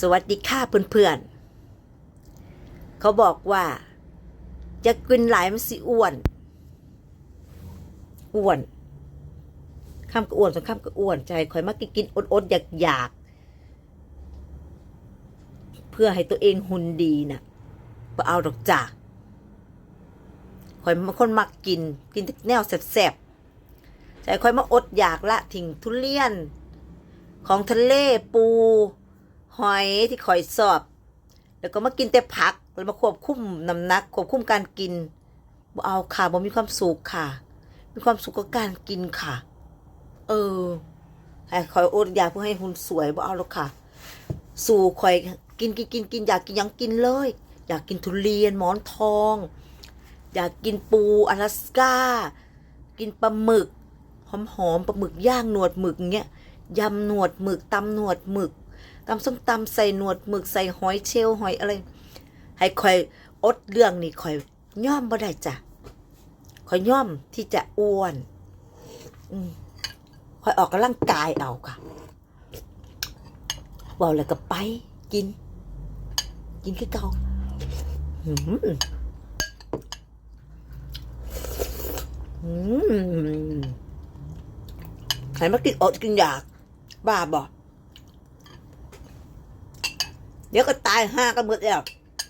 สวัสดีค่ะเพื่อนๆ เขาบอกว่าจะกินหลายมันสิอ้วน อ้วนข้ามก็อ้วนสองข้ามก็อ้วนใจคอยมักกินกินอดๆอยากๆเพื่อให้ตัวเองหุ่นดีนะ่ะเอาดอกจ้าคอยมาคนมักกินกินแต่แนวแซ่บๆใจคอยมาอดอยากละทิ้งทุเรียน ของทะเลปู หอยที่คอยสอบ แล้วก็มากินแต่ผักแล้วมาควบคุมน้ำหนัก ควบคุมการกินบ่เอาค่ะบ่มีความสุขค่ะ มีความสุขกับการกินค่ะ เออให้คอยอดอยากเพื่อให้หุ่นสวยบ่เอาหรอกค่ะ สู่คอยกินกินกินกินอยากกินยังกินเลย อยากกินทุเรียนหมอนทอง อยากกินปูอลาสก้า กินปลาหมึกหอมหอมๆปลาหมึกย่างหนวดหมึกเงี้ยยำหนวดหมึกตำหนวดหมึก ตำส้มตำใส่หนวดหมึกใส่หอยเชลล์หอยอะไร ให้คอยอดเรื่องนี่คอยย่อมบ่ได้จ้ะคอยย่อมที่จะอ้วนอคอยออกกำลังกายเอาค่ะบอกแล้วก็ไปกิน กินคือเก่าหืมอืมให้มากินอดกินอยาก บ้าบอก เดี๋ยวก็ตายห้าก็หมดแล้ว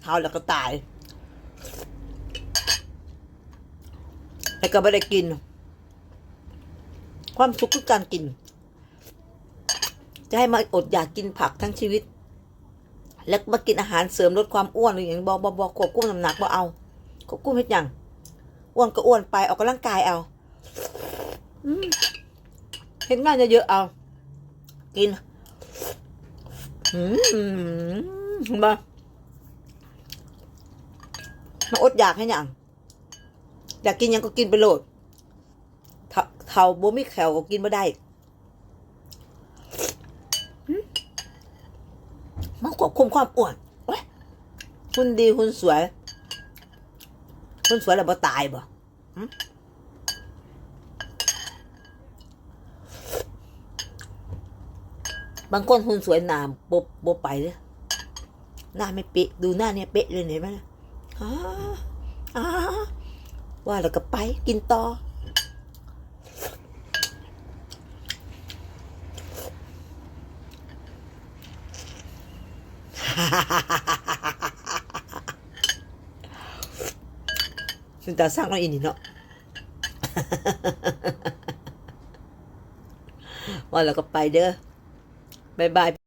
เท่าแล้วก็ตายแล้วก็ไม่ได้กิน ความสุขคือการกิน จะให้มาอดอยากกินผักทั้งชีวิต แล้วมากินอาหารเสริมลดความอ้วนหรืออย่างบอบอบอควบคุมน้ำหนักบ่เอาควบคุมเฮ็ดยังอ้วนก็อ้วนไปออกกำลังกายเอาเห็นงานเยอะๆเอา กินืมามาอดอยากให้ยังอยากกินยังก็กินไปโหลดเท่าบ่มีแขวก็กินไม่ได้มันควบคุมความอ้วนเว้ยหุ่นดีหุ่นสวยหุ่นสวยแล้วบ่ตายบ่ บางคนหุ่นสวยหนาบบบบไปเลยหน้าไม่เป๊ะดูหน้าเนี่ยเป๊ะเลยเห็นไหมล่ะอ้าอ้าว่าแล้วก็ไปกินต่อซึ่งตาสร้างเราอินนี่เนาะว่าแล้วก็ไปเด้อ บ๊ายบาย